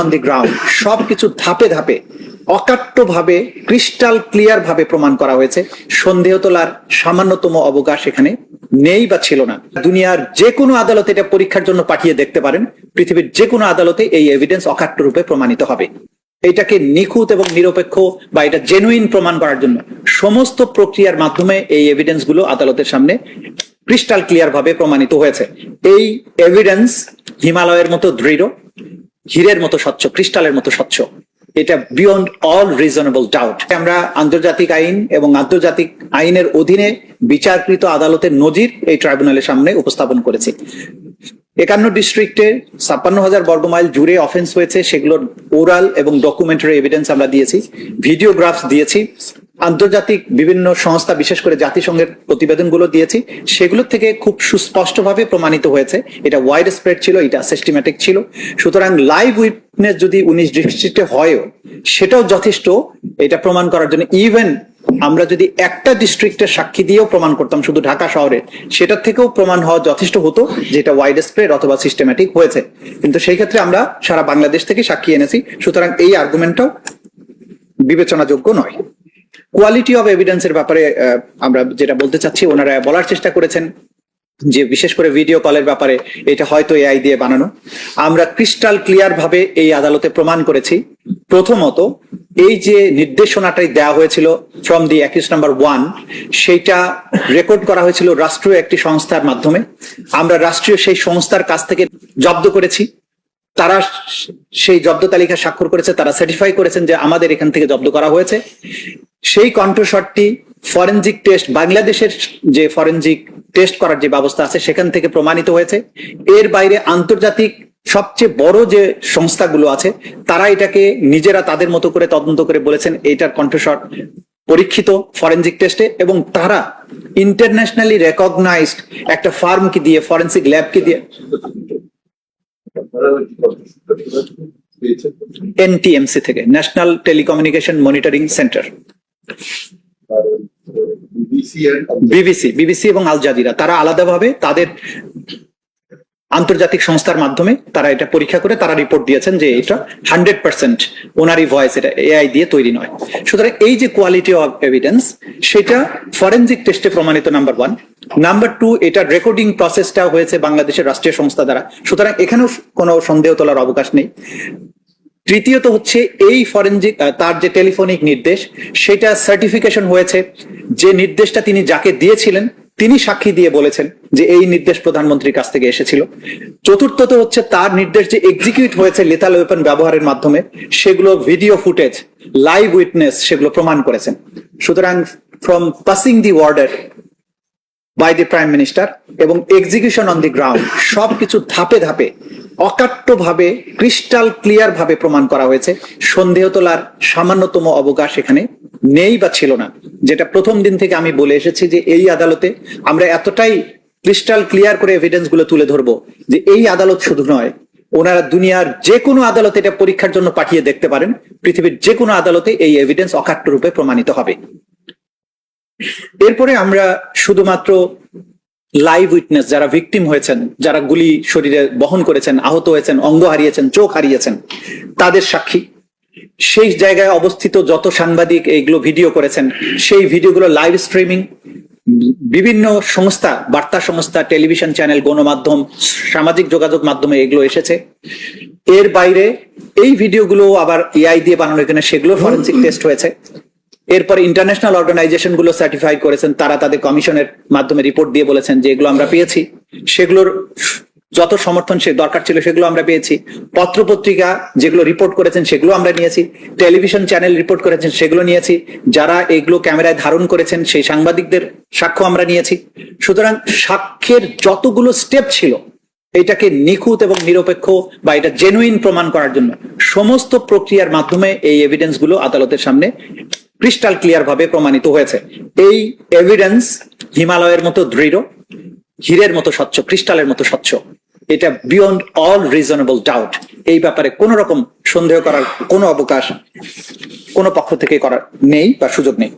On the ground সবকিছু ধাপে ধাপে অকাট্য ভাবে ক্রিস্টাল ক্লিয়ার ভাবে প্রমাণ করা হয়েছে। সন্দেহ তোলার সামান্যতম অবকাশ এখানে নেই বা ছিল না। দুনিয়ার যে কোনো আদালতে এটা পরীক্ষার জন্য পাঠিয়ে দেখতে পারেন। পৃথিবীর যে কোনো আদালতে এই এভিডেন্স অকাট্য রূপে প্রমাণিত হবে। এটাকে নিখুঁত এবং নিরপেক্ষ বা এটা জেনুইন প্রমাণ করার জন্য সমস্ত প্রক্রিয়ার মাধ্যমে এই এভিডেন্সগুলো আদালতের সামনে ক্রিস্টাল ক্লিয়ার ভাবে প্রমাণিত হয়েছে। এই এভিডেন্স হিমালয়ের মতো দৃঢ় হীরের মতো স্বচ্ছ, ক্রিস্টালের মতো স্বচ্ছ। এটা বিয়ন্ড অল রিজনেবল ডাউট আমরা আন্তর্জাতিক আইন এবং আন্তর্জাতিক আইনের অধীনে বিচারকৃত আদালতের নজির এই ট্রাইব্যুনালের সামনে উপস্থাপন করেছি। একান্ন ডিস্ট্রিক্টে ছাপ্পান্ন হাজার বর্গমাইল জুড়ে অফেন্স হয়েছে, সেগুলোর ওরাল এবং ডকুমেন্টারি এভিডেন্স আমরা দিয়েছি ভিডিওগ্রাফস দিয়েছি। আন্তর্জাতিক বিভিন্ন সংস্থা, বিশেষ করে জাতিসংঘের প্রতিবেদনগুলো দিয়েছি, সেগুলোর থেকে খুব সুস্পষ্টভাবে প্রমাণিত হয়েছে। এটা ওয়াইড স্প্রেড ছিল, এটা সিস্টেম্যাটিক ছিল। সুতরাং লাইভ উইটনেস যদি উনিশ ডিস্ট্রিক্টে হয়ও, সেটাও যথেষ্ট। এটা প্রমাণ করার জন্য ইভেন আমরা যদি একটা ডিস্ট্রিক্টের সাক্ষী দিয়েও প্রমাণ করতাম, শুধু ঢাকা শহরে, সেটার থেকেও প্রমাণ হওয়া যথেষ্ট হতো যেটা ওয়াইড স্প্রেড অথবা সিস্টেম্যাটিক হয়েছে। কিন্তু সেই ক্ষেত্রে আমরা সারা বাংলাদেশ থেকে সাক্ষী এনেছি, সুতরাং এই আর্গুমেন্টটাও বিবেচনাযোগ্য নয়। কোয়ালিটি অফ এভিডেন্সের ব্যাপারে আমরা যেটা বলতে চাচ্ছি, ওনারা বলার চেষ্টা করেছেন যে বিশেষ করে ভিডিও কলের ব্যাপারে এটা হয়তো এআই দিয়ে বানানো। আমরা ক্রিস্টাল ক্লিয়ার ভাবে এই আদালতে প্রমাণ করেছি। প্রথমত, এই যে নির্দেশনাটাই দেওয়া হয়েছিল from the accused number one সেইটা রেকর্ড করা হয়েছিল রাষ্ট্রীয় একটি সংস্থার মাধ্যমে। আমরা রাষ্ট্রীয় সেই সংস্থার কাছ থেকে জব্দ করেছি। তারা সেই জব্দ তালিকা স্বাক্ষর করেছে, তারা সার্টিফাই করেছেন যে আমাদের এখান থেকে জব্দ করা হয়েছে। সেই কণ্ঠস্বরটি ফরেনজিক টেস্ট বাংলাদেশের যে ফরেনজিক টেস্ট করার যে ব্যবস্থা আছে, সেখান থেকে প্রমাণিত হয়েছে। এর বাইরে আন্তর্জাতিক সবচেয়ে বড় যে সংস্থাগুলো আছে, তারা এটাকে নিজেরা তাদের মতো করে তদন্ত করে বলেছেন, এইটার কণ্ঠস্বর পরীক্ষিত ফরেনজিক টেস্টে এবং তারা ইন্টারন্যাশনালি রেকগনাইজড একটা ফার্মকে দিয়ে ফরেনসিক ল্যাবকে দিয়ে এনটিএমসি থেকে national telecommunication monitoring centre BBC BBC এবং আল জাজিরা তারা আলাদাভাবে তাদের আন্তর্জাতিক সংস্থার মাধ্যমে তারা এটা পরীক্ষা করে, তারা রিপোর্ট দিয়েছেন যে এটা হান্ড্রেড পার্সেন্ট ওনারই ভয়েস এটা এআই দিয়ে তৈরি নয়। সুতরাং এই যে কোয়ালিটি অফ এভিডেন্স সেটা ফরেনজিক টেস্টে প্রমাণিত নাম্বার ওয়ান নাম্বার টু এটার রেকর্ডিং প্রসেসটা হয়েছে বাংলাদেশের রাষ্ট্রীয় সংস্থা দ্বারা। সুতরাং এখানেও কোনো সন্দেহ তোলার অবকাশ নেই। তৃতীয়ত হচ্ছে এই ফরেনজিক তার যে টেলিফোনিক নির্দেশ, সেটা সার্টিফিকেশন হয়েছে। যে নির্দেশটা তিনি যাকে দিয়েছিলেন তিনি সাক্ষী দিয়ে বলেছেন যে এই নির্দেশ প্রধানমন্ত্রীর কাছ থেকে এসেছিল। চতুর্থত হচ্ছে তার নির্দেশ যে এক্সিকিউট হয়েছে লেথাল ওয়েপন ব্যবহারের মাধ্যমে, সেগুলো ভিডিও ফুটেজ লাইভ উইটনেস সেগুলো প্রমাণ করেছেন। সুতরাং from passing the order by the prime minister এবং এক্সিকিউশন অন দি গ্রাউন্ড সবকিছু ধাপে ধাপে অকাট্য ভাবে ক্রিস্টাল ক্লিয়ার ভাবে প্রমাণ করা হয়েছে। সন্দেহ তোলার সামান্যতম অবকাশ এখানে নেই বা ছিল না। যেটা প্রথম দিন থেকে আমি বলে এসেছি যে এই আদালতে আমরা এতটাই ক্রিস্টাল ক্লিয়ার করে এভিডেন্সগুলো তুলে ধরবো যে এই আদালত শুধু নয়, ওনারা দুনিয়ার যে কোনো আদালতে এটা পরীক্ষার জন্য পাঠিয়ে দেখতে পারেন, পৃথিবীর যে কোনো আদালতে এই এভিডেন্স অকাট্য রূপে প্রমাণিত হবে। এরপরে আমরা শুধুমাত্র লাইভ উইটনেস যারা ভিকটিম হয়েছেন, যারা গুলি শরীরে বহন করেছেন, আহত হয়েছেন, অঙ্গ হারিয়েছেন, চোখ হারিয়েছেন, তাদের সাক্ষী। সেই জায়গায় অবস্থিত যত সাংবাদিক এইগুলো ভিডিও করেছেন, সেই ভিডিওগুলো লাইভ স্ট্রিমিং বিভিন্ন সংস্থা, বার্তা সংস্থা টেলিভিশন চ্যানেল গণমাধ্যম, সামাজিক যোগাযোগ মাধ্যমে এগুলো এসেছে। এর বাইরে এই ভিডিওগুলো আবার এআই দিয়ে বানানো, এখানে সেগুলো ফরেন্সিক টেস্ট হয়েছে। এরপর ইন্টারন্যাশনাল অর্গানাইজেশনগুলো সার্টিফাই করেছেন, তারা তাদের কমিশনের মাধ্যমে রিপোর্ট দিয়ে বলেছেন যে এগুলো আমরা পেয়েছি। সেগুলোর যত সমর্থন সে দরকার ছিল সেগুলো আমরা পেয়েছি। পত্রপত্রিকা যেগুলো রিপোর্ট করেছেন সেগুলো আমরা নিয়েছি। টেলিভিশন চ্যানেল রিপোর্ট করেছেন সেগুলো নিয়েছি। যারা এগুলো ক্যামেরায় ধারণ করেছেন সেই সাংবাদিকদের সাক্ষ্য আমরা নিয়েছি। সুতরাং সাক্ষ্যের যতগুলো স্টেপ ছিল, এটাকে নিখুঁত এবং নিরপেক্ষ বা এটা জেনুইন প্রমাণ করার জন্য সমস্ত প্রক্রিয়ার মাধ্যমে এই এভিডেন্সগুলো আদালতের সামনে ক্রিস্টাল ক্লিয়ার ভাবে প্রমাণিত হয়েছে। এই এভিডেন্স হিমালয়ের মতো দৃঢ়, হীরের মতো স্বচ্ছ ক্রিস্টালের মতো স্বচ্ছ। এটা বিয়ন্ড অল রিজনেবল ডাউট এই ব্যাপারে কোন রকম সন্দেহ করার কোনো অবকাশ কোনো পক্ষ থেকে করার নেই বা সুযোগ নেই।